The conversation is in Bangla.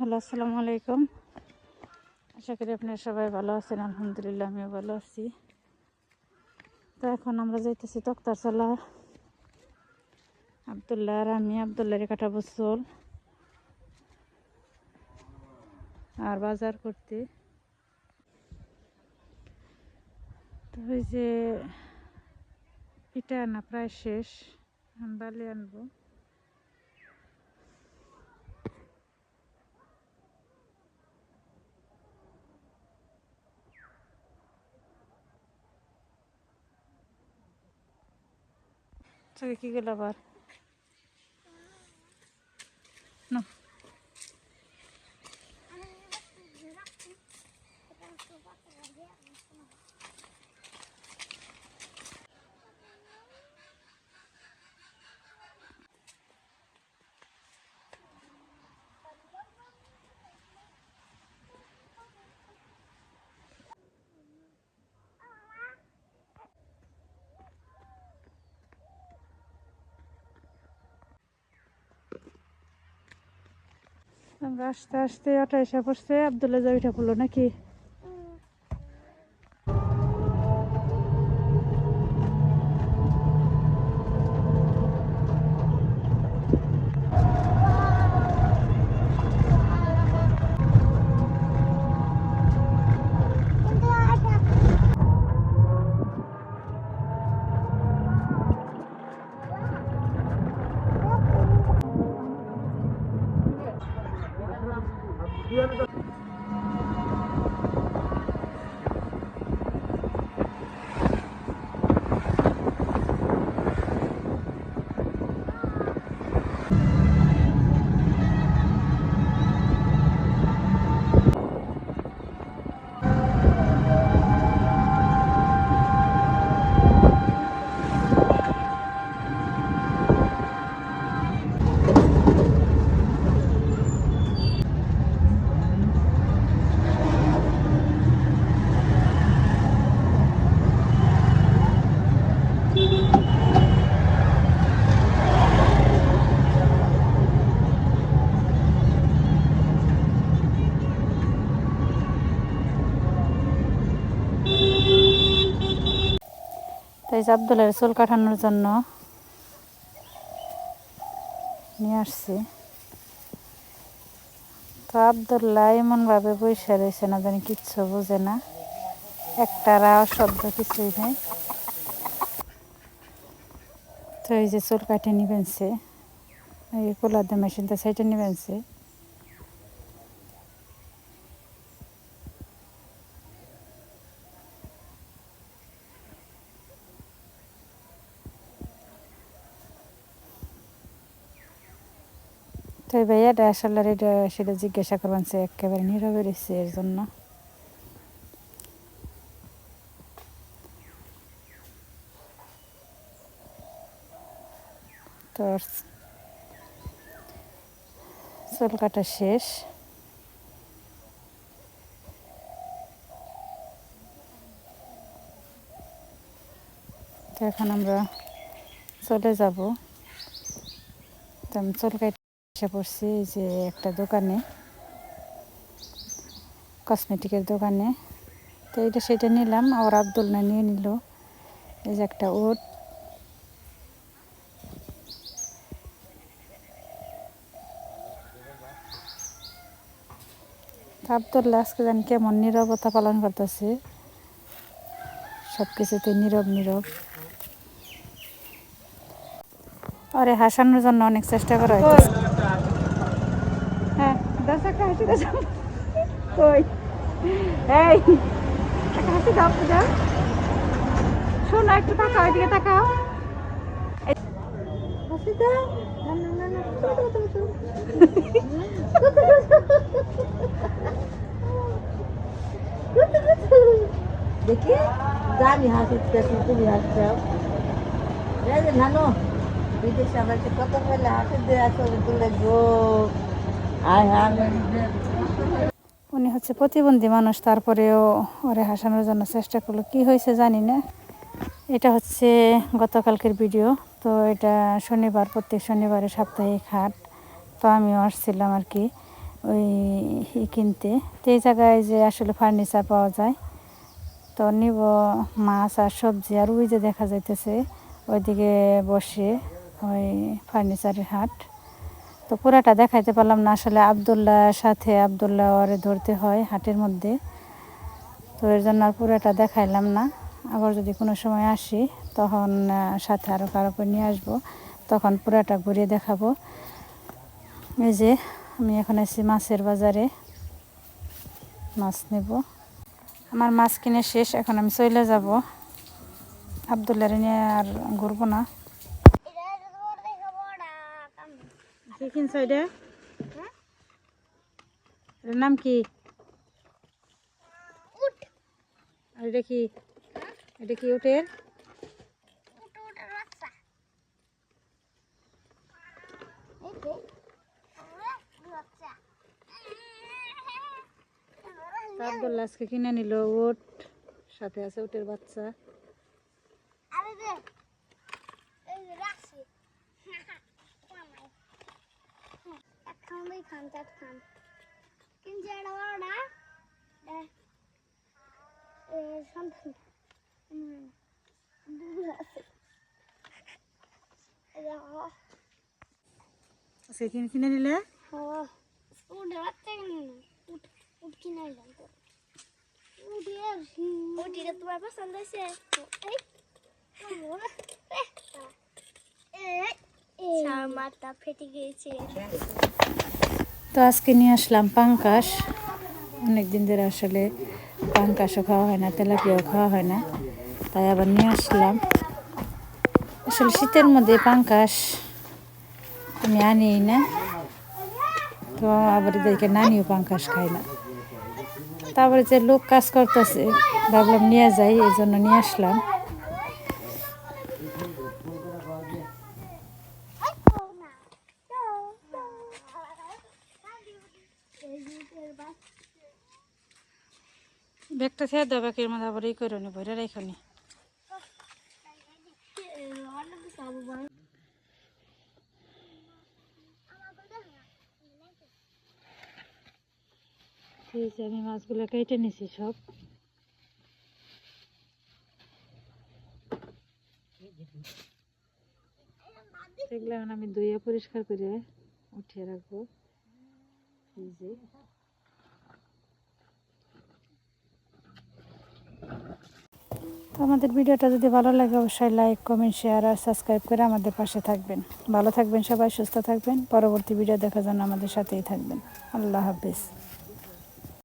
হ্যালো, আসসালামু আলাইকুম। আশা করি আপনারা সবাই ভালো আছেন, আলহামদুলিল্লাহ আমিও ভালো আছি। তো এখন আমরা যাইতেছি তক্তারতলা আবদুল্লাহ আর আমি আবদুল্লাহরে কাটাবো চোল আর বাজার করতে। তো ওই যে পিঠা আনা প্রায় শেষ। বালি আনব। চোখে কি গেল আবার আমরা আস্তে আস্তে অটো এসে পড়ছে। আবদুল্লাহ যা উঠে নাকি? you have a তাই যে চুল কাটানোর জন্য নিয়ে আসছি। তো আবদুল্লাহ এমনভাবে বসে রয়েছে না জানি কিচ্ছু বোঝে না। একটা রাও শব্দ কিছুই নেই। তো এই যে চুল কাটে নিবেনছে এই কোলার দিয়ে মেশিনটা সাইডে নিবেনছে তো এই ভাইয়াটা আসলে এটা সেটা জিজ্ঞাসা করবেন সে একেবারে নীরবে রয়েছে এর জন্য। চুল কাটা শেষ। এখন আমরা চলে যাব। তো আমি চুল এসে পড়ছি যে একটা দোকানে কসমেটিকের দোকানে। তো এটা সেটা নিলাম আর আব্দুল না নিয়ে নিল। এই যে একটা ওট। তা আবদুল্লাহ, আজকে জানি কেমন নীরবতা পালন করতেছে। সব কিছুতে নীরব নীরব। আরে, হাসানোর জন্য অনেক চেষ্টা করা হয়েছে হ্যাঁ হাসি দাও কই? এই, একটা হাসি দাও পূজা শোনো একটু তাকাও, এদিকে তাকাও। হাসি দাও। না না না। দেখি, জানি হাসিতে তুমি যে নানু, বিদেশে আমার কত পেলে হাসি দিয়ে আসলে তুলে গো আয় উনি হচ্ছে প্রতিবন্ধী মানুষ, তারপরেও ওরে হাসানোর জন্য চেষ্টা করল। কি হয়েছে জানি না। এটা হচ্ছে গতকালকের ভিডিও। তো এটা শনিবার, প্রত্যেক শনিবারে সাপ্তাহিক হাট। তো আমিও আসছিলাম আর কি ওই কিনতে। তো এই জায়গায় যে আসলে ফার্নিচার পাওয়া যায়, তো নিব মাছ আর সবজি। আর ওই যে দেখা যাইতেছে, ওইদিকে বসে ওই ফার্নিচারের হাট। তো পুরাটা দেখাইতে পারলাম না, আসলে আবদুল্লার সাথে আবদুল্লাহ ওরে ধরতে হয় হাটের মধ্যে। তো এর জন্য আর পুরাটা দেখাইলাম না। আবার যদি কোনো সময় আসি, তখন সাথে আরও কারও করে নিয়ে আসব। তখন পুরাটা ঘুরিয়ে দেখাবো। এই যে, আমি এখন আছি মাছের বাজারে। মাছ নেব। আমার মাছ কিনে শেষ, এখন আমি চলে যাব। আবদুল্লারে নিয়ে আর ঘুরবো না। কি কিনছো এটা এটার নাম কি? আর এটা কি? এটা কি উটের? আজকে কিনে নিল উট সাথে আছে উটের বাচ্চা। খান চাট খান কিন্তু এটা বড় না সন্তান আজকে কিনে কিনে নিলে তোমার পছন্দ হয়েছে মাথা ফেটে গিয়েছে তো আজকে নিয়ে আসলাম পাঙ্কাশ। অনেক দিন ধরে আসলে পাঙ্কাশও খাওয়া হয় না, তেলাপিয়াও খাওয়া হয় না, তাই আবার নিয়ে আসলাম। আসলে শীতের মধ্যে পাঙ্কাশ আমি আনি না, তো আবার এদেরকে নানিও পাঙ্কাশ খায় না। তারপরে যে লোক কাজ করতেছে, ভাবলাম নিয়ে যাই, এই জন্য নিয়ে আসলাম। ব্যাগটা ছেড়ে দাও ব্যাগের মধ্যে আবার এই করে নি ভরে রেখে নি। ঠিক আছে আমি মাছগুলো কেটে নিছি সব। এখন আমি ধুয়ে পরিষ্কার করে উঠিয়ে রাখব। এই আমাদের ভিডিওটা যদি ভালো লাগে, অবশ্যই লাইক কমেন্ট শেয়ার আর সাবস্ক্রাইব করে আমাদের পাশে থাকবেন। ভালো থাকবেন সবাই, সুস্থ থাকবেন। পরবর্তী ভিডিও দেখার জন্য আমাদের সাথেই থাকবেন। আল্লাহ হাফিজ।